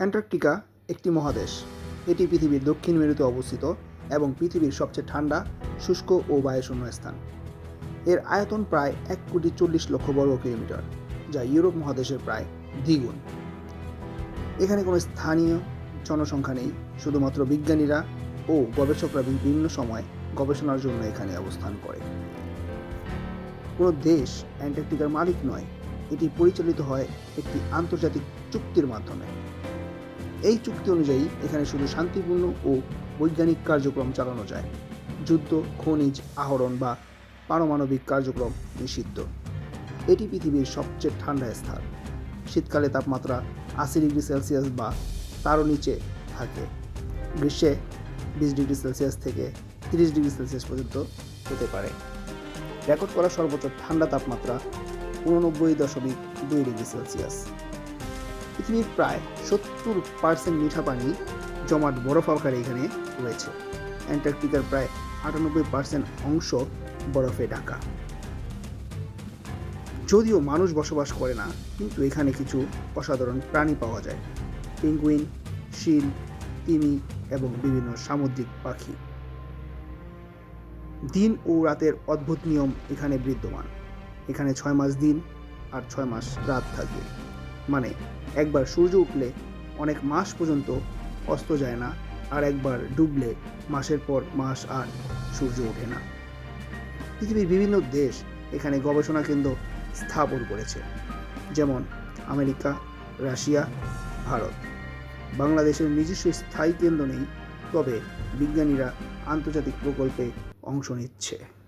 Antarctica একটি মহাদেশ। এটি পৃথিবীর দক্ষিণ মেরুতে অবস্থিত এবং পৃথিবীর সবচেয়ে ঠান্ডা, শুষ্ক ও বায়ুশূন্য স্থান। এর আয়তন প্রায় এক কোটি চল্লিশ লক্ষ বর্গ কিলোমিটার, যা ইউরোপ মহাদেশের প্রায় দ্বিগুণ। এখানে কোনো স্থানীয় জনসংখ্যা নেই, শুধুমাত্র বিজ্ঞানীরা ও গবেষকরা বিভিন্ন সময় গবেষণার জন্য এখানে অবস্থান করে। কোনো দেশ অ্যান্টার্কটিকার মালিক নয়, এটি পরিচালিত হয় একটি আন্তর্জাতিক চুক্তির মাধ্যমে। এই চুক্তি অনুযায়ী এখানে শুধু শান্তিপূর্ণ ও বৈজ্ঞানিক কার্যক্রম চালানো যায়। যুদ্ধ, খনিজ আহরণ বা পারমাণবিক কার্যক্রম নিষিদ্ধ। এটি পৃথিবীর সবচেয়ে ঠান্ডা স্থান। শীতকালে তাপমাত্রা আশি ডিগ্রি সেলসিয়াস বা তারও নিচে থাকে। গ্রীষ্মে বিশ ডিগ্রি সেলসিয়াস থেকে তিরিশ ডিগ্রি সেলসিয়াস পর্যন্ত হতে পারে। রেকর্ড করা সর্বোচ্চ ঠান্ডা তাপমাত্রা উননব্বই দশমিক দুই ডিগ্রি সেলসিয়াস। পৃথিবীর প্রায় সত্তর পার্সেন্ট মিঠা পানি জমাট বরফ আকারে এখানে রয়েছে। অ্যান্টার্কটিকার প্রায় আটানব্বই পার্সেন্ট অংশ বরফে ঢাকা। যদিও মানুষ বসবাস করে না, কিন্তু এখানে কিছু অসাধারণ প্রাণী পাওয়া যায়। পেঙ্গুইন, শিল, তিমি এবং বিভিন্ন সামুদ্রিক পাখি। দিন ও রাতের অদ্ভুত নিয়ম এখানে বিদ্যমান। এখানে ছয় মাস দিন আর ছয় মাস রাত থাকে। মানে একবার সূর্য উঠলে অনেক মাস পর্যন্ত অস্ত যায় না, আর একবার ডুবলে মাসের পর মাস আর সূর্য ওঠে না। পৃথিবীর বিভিন্ন দেশ এখানে গবেষণা কেন্দ্র স্থাপন করেছে, যেমন আমেরিকা, রাশিয়া, ভারত। বাংলাদেশের নিজস্ব স্থায়ী কেন্দ্র নেই, তবে বিজ্ঞানীরা আন্তর্জাতিক প্রকল্পে অংশ নিচ্ছে।